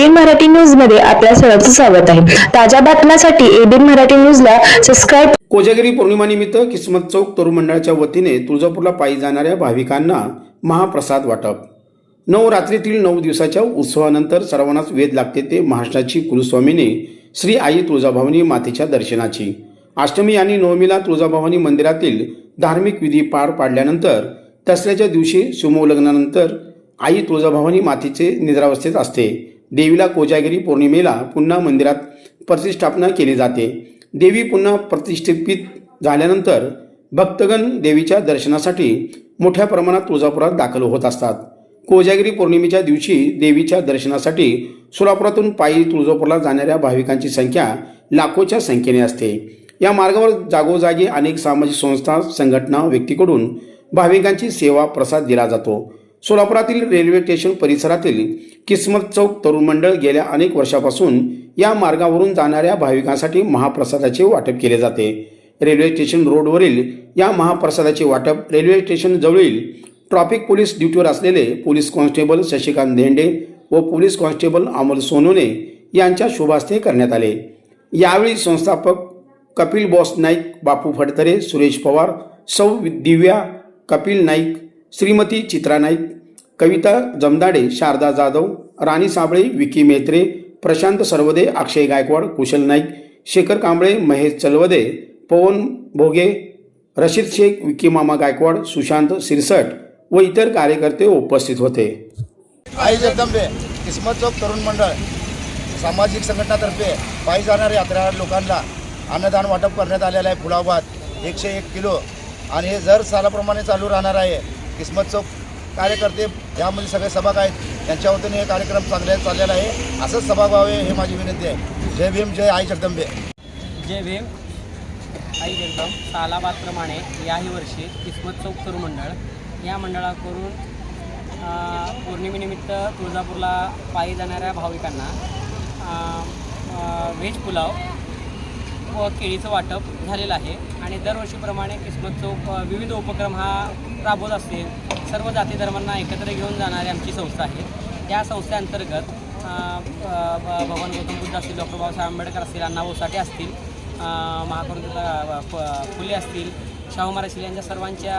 ABN Marathi न्यूजमध्ये आपल्या सर्वांचं स्वागत आहे. ताज्या बातम्यांसाठी एबीएन मराठी न्यूजला सबस्क्राईब कोजागिरी पौर्णिमानिमित्त किस्मत चौक तरुण मंडळाच्या वतीने तुळजापूरला पायी जाणाऱ्या भाविकांना महाप्रसाद वाटप. नवरात्रीतील नऊ दिवसाच्या उत्सवानंतर सर्वांनाच वेद लागते ते महाराष्ट्राची कुलस्वामीने श्री आई तुळजाभवानी मातेच्या दर्शनाची. अष्टमी आणि नवमीला तुळजाभवानी मंदिरातील धार्मिक विधी पार पाडल्यानंतर दसऱ्याच्या दिवशी लग्नानंतर आई तुळजाभवानी मातेचे निद्रावस्थेत असते. देवीला कोजागिरी पौर्णिमेला पुन्हा मंदिरात प्रतिष्ठापना केली जाते. देवी पुन्हा प्रतिष्ठित झाल्यानंतर भक्तगण देवीच्या दर्शनासाठी मोठ्या प्रमाणात तुळजापुरात दाखल होत असतात. कोजागिरी पौर्णिमेच्या दिवशी देवीच्या दर्शनासाठी सोलापुरातून पायी तुळजापूरला जाणाऱ्या भाविकांची संख्या लाखोच्या संख्येने असते. या मार्गावर जागोजागी अनेक सामाजिक संस्था संघटना व्यक्तीकडून भाविकांची सेवा प्रसाद दिला जातो. सोलापुरातील रेल्वे स्टेशन परिसरातील किस्मत चौक तरुण मंडळ गेल्या अनेक वर्षापासून या मार्गावरून जाणाऱ्या भाविकांसाठी महाप्रसादाचे वाटप केले जाते. रेल्वे स्टेशन रोडवरील या महाप्रसादाचे वाटप रेल्वे स्टेशन जवळील ट्रॉफिक पोलीस ड्युटीवर असलेले पोलीस कॉन्स्टेबल शशिकांत धेंडे व पोलीस कॉन्स्टेबल अमोल सोनोने यांच्या शुभास्ते करण्यात आले. यावेळी संस्थापक कपिल बॉस नाईक बापू फडतरे सुरेश पवार सौ दिव्या कपिल नाईक श्रीमती चित्रा नाईक कविता जमदाडे शारदा जाधव राणी साबळे विकी मेत्रे प्रशांत सरवदे अक्षय गायकवाड कुशल नाईक शेखर कांबळे महेश चलवदे पवन भोगे रशीद शेख विकी मामा गायकवाड सुशांत सिरसट व इतर कार्यकर्ते उपस्थित होते. आई जगदंबे किस्मत चौक तरुण मंडळ सामाजिक संघटनातर्फे पायी जाणाऱ्या यात्रा लोकांना अन्नदान वाटप करण्यात आलेलं आहे. फुलाबाद एकशे एक किलो. आणि हे जर सालाप्रमाणे चालू राहणार आहे किस्मत चौक कार्यकर्ते यामध्ये सगळे सभाग आहेत. त्यांच्या वतीने हे कार्यक्रम चांगले चाललेला आहे. असंच सभाग व्हावे हे माझी विनंती आहे. जय भीम जय आई जगदंबे. जय भीम. आई जगदम सालाबादप्रमाणे याही वर्षी किस्मत चौक तरुण मंडळ या मंडळाकडून पौर्णिमेनिमित्त तुळजापूरला पायी जाणाऱ्या भाविकांना व्हेज पुलाव व केळीचं वाटप झालेलं आहे. आणि दरवर्षीप्रमाणे किस्मत चौक विविध उपक्रम हा राबवत असते सर्व जाती धर्मांना एकत्र घेऊन जाणारी आमची संस्था आहे. त्या संस्थेअंतर्गत भगवान गौतम बुद्ध असतील डॉक्टर बाबासाहेब आंबेडकर असतील अण्णाभाऊ साठे असतील महाकरुण फुले असतील शाहू महाराज यांच्या सर्वांच्या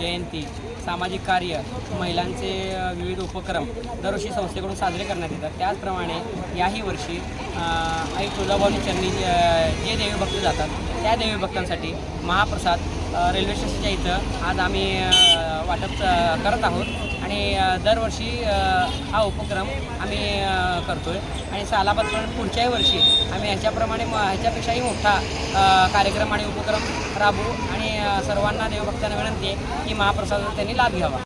जयंती सामाजिक कार्य महिलांचे विविध उपक्रम दरवर्षी संस्थेकडून साजरे करण्यात येतात. त्याचप्रमाणे याही वर्षी आई तुळजाभवानी चरणी जे देवी भक्त जातात त्या देवी भक्तांसाठी महाप्रसाद रेल्वे स्टेशनच्या इथं. आज आम्ही वाटप करत आहोत. आणि दरवर्षी हा उपक्रम आम्ही करतो करतोय. आणि सालाबाद पुढच्याही वर्षी आम्ही ह्याच्याप्रमाणे म ह्याच्यापेक्षाही मोठा कार्यक्रम आणि उपक्रम राबवू. आणि सर्वांना देवभक्तांना विनंती आहे की महाप्रसादाचा त्यांनी लाभ घ्यावा.